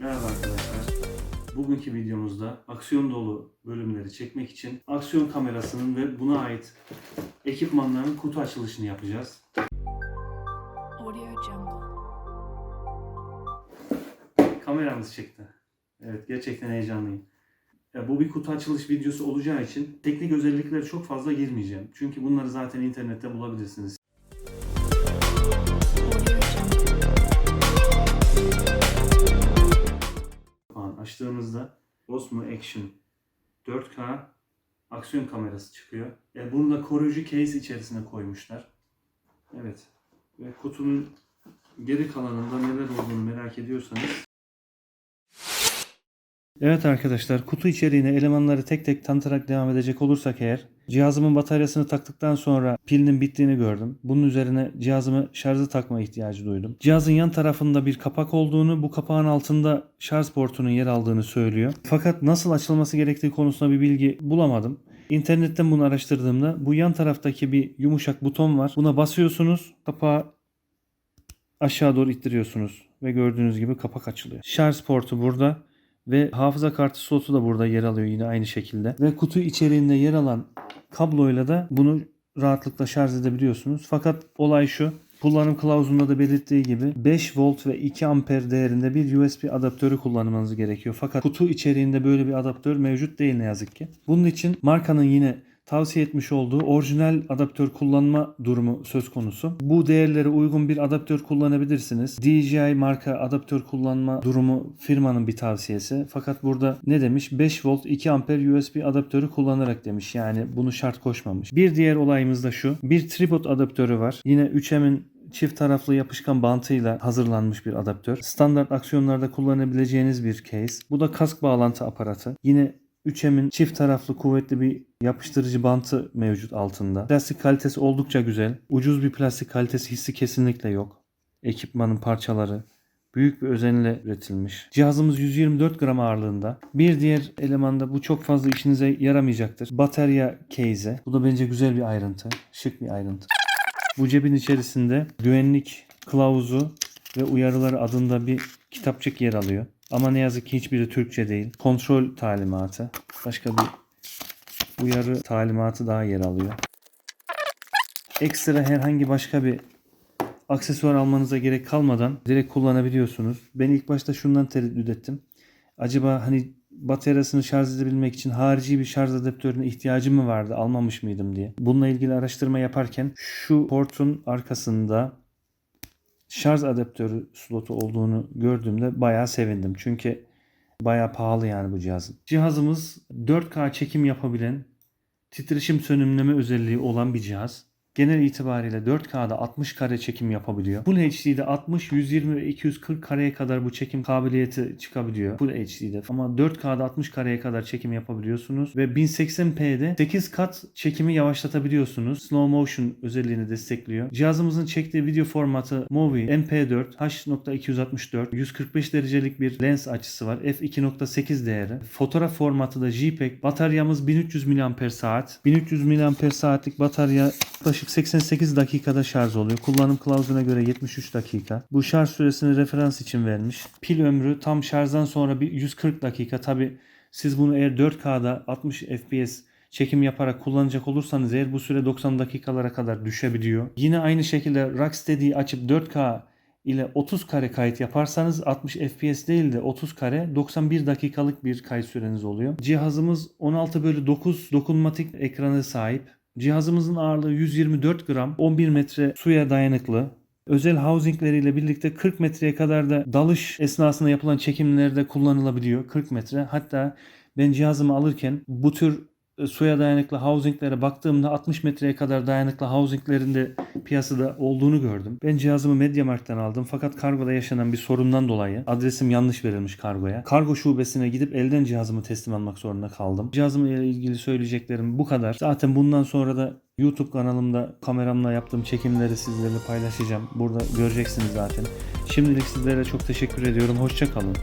Merhaba arkadaşlar. Bugünkü videomuzda aksiyon dolu bölümleri çekmek için aksiyon kamerasının ve buna ait ekipmanların kutu açılışını yapacağız. Audio Jungle. Kameramız çıktı. Evet gerçekten heyecanlıyım. Ya bu bir kutu açılış videosu olacağı için teknik özelliklere çok fazla girmeyeceğim. Çünkü bunları zaten internette bulabilirsiniz. Açtığımızda Osmo Action 4K aksiyon kamerası çıkıyor. Yani bunu da koruyucu case içerisine koymuşlar. Evet. Ve kutunun geri kalanında neler olduğunu merak ediyorsanız Evet arkadaşlar kutu içeriğine elemanları tek tek tanıtarak devam edecek olursak eğer cihazımın bataryasını taktıktan sonra pilinin bittiğini gördüm. Bunun üzerine cihazımı şarjı takma ihtiyacı duydum. Cihazın yan tarafında bir kapak olduğunu, bu kapağın altında şarj portunun yer aldığını söylüyor. Fakat nasıl açılması gerektiği konusunda bir bilgi bulamadım. İnternetten bunu araştırdığımda bu yan taraftaki bir yumuşak buton var. Buna basıyorsunuz, kapağı aşağı doğru ittiriyorsunuz ve gördüğünüz gibi kapak açılıyor. Şarj portu burada ve hafıza kartı slotu da burada yer alıyor yine aynı şekilde. Ve kutu içeriğinde yer alan kabloyla da bunu rahatlıkla şarj edebiliyorsunuz. Fakat olay şu. Kullanım kılavuzunda da belirttiği gibi 5 volt ve 2 amper değerinde bir USB adaptörü kullanmanız gerekiyor. Fakat kutu içeriğinde böyle bir adaptör mevcut değil ne yazık ki. Bunun için markanın yine tavsiye etmiş olduğu orijinal adaptör kullanma durumu söz konusu. Bu değerlere uygun bir adaptör kullanabilirsiniz. DJI marka adaptör kullanma durumu firmanın bir tavsiyesi. Fakat burada ne demiş? 5 volt 2 amper USB adaptörü kullanarak demiş. Yani bunu şart koşmamış. Bir diğer olayımız da şu. Bir tripod adaptörü var. Yine 3M'in çift taraflı yapışkan bantıyla hazırlanmış bir adaptör. Standart aksiyonlarda kullanabileceğiniz bir case. Bu da kask bağlantı aparatı. Yine 3M'in çift taraflı kuvvetli bir yapıştırıcı bantı mevcut altında. Plastik kalitesi oldukça güzel. Ucuz bir plastik kalitesi hissi kesinlikle yok. Ekipmanın parçaları büyük bir özenle üretilmiş. Cihazımız 124 gram ağırlığında. Bir diğer elemanda bu çok fazla işinize yaramayacaktır. Batarya case. Bu da bence güzel bir ayrıntı. Şık bir ayrıntı. Bu cebin içerisinde güvenlik kılavuzu ve uyarıları adında bir kitapçık yer alıyor. Ama ne yazık ki hiçbiri Türkçe değil. Kontrol talimatı. Başka bir uyarı talimatı daha yer alıyor. Ekstra herhangi başka bir aksesuar almanıza gerek kalmadan direkt kullanabiliyorsunuz. Ben ilk başta şundan tereddüt ettim. Acaba hani bataryasını şarj edebilmek için harici bir şarj adaptörüne ihtiyacım mı vardı almamış mıydım diye. Bununla ilgili araştırma yaparken şu portun arkasında şarj adaptörü slotu olduğunu gördüğümde bayağı sevindim. Çünkü bayağı pahalı yani bu cihazın. Cihazımız 4K çekim yapabilen titreşim sönümleme özelliği olan bir cihaz. Genel itibariyle 4K'da 60 kare çekim yapabiliyor. Full HD'de 60, 120 ve 240 kareye kadar bu çekim kabiliyeti çıkabiliyor. Full HD'de. Ama 4K'da 60 kareye kadar çekim yapabiliyorsunuz. Ve 1080p'de 8 kat çekimi yavaşlatabiliyorsunuz. Slow motion özelliğini destekliyor. Cihazımızın çektiği video formatı Movi MP4 H.264 145 derecelik bir lens açısı var. f2.8 değeri. Fotoğraf formatı da JPEG. Bataryamız 1300 mAh. 1300 mAh'lik batarya yaklaşık 88 dakikada şarj oluyor. Kullanım kılavuzuna göre 73 dakika. Bu şarj süresini referans için vermiş. Pil ömrü tam şarjdan sonra bir 140 dakika. Tabi siz bunu eğer 4K'da 60 FPS çekim yaparak kullanacak olursanız eğer bu süre 90 dakikalara kadar düşebiliyor. Yine aynı şekilde Rocksteady'yi açıp 4K ile 30 kare kayıt yaparsanız 60 FPS değil de 30 kare 91 dakikalık bir kayıt süreniz oluyor. Cihazımız 16 bölü 9 dokunmatik ekranı sahip. Cihazımızın ağırlığı 124 gram, 11 metre suya dayanıklı. Özel housingleriyle birlikte 40 metreye kadar da dalış esnasında yapılan çekimlerde kullanılabiliyor. 40 metre. Hatta ben cihazımı alırken bu tür suya dayanıklı housinglere baktığımda 60 metreye kadar dayanıklı housinglerin de piyasada olduğunu gördüm. Ben cihazımı Mediamarkt'tan aldım fakat kargoda yaşanan bir sorundan dolayı adresim yanlış verilmiş kargoya. Kargo şubesine gidip elden cihazımı teslim almak zorunda kaldım. Cihazımla ilgili söyleyeceklerim bu kadar. Zaten bundan sonra da YouTube kanalımda kameramla yaptığım çekimleri sizlerle paylaşacağım. Burada göreceksiniz zaten. Şimdilik sizlere çok teşekkür ediyorum. Hoşçakalın.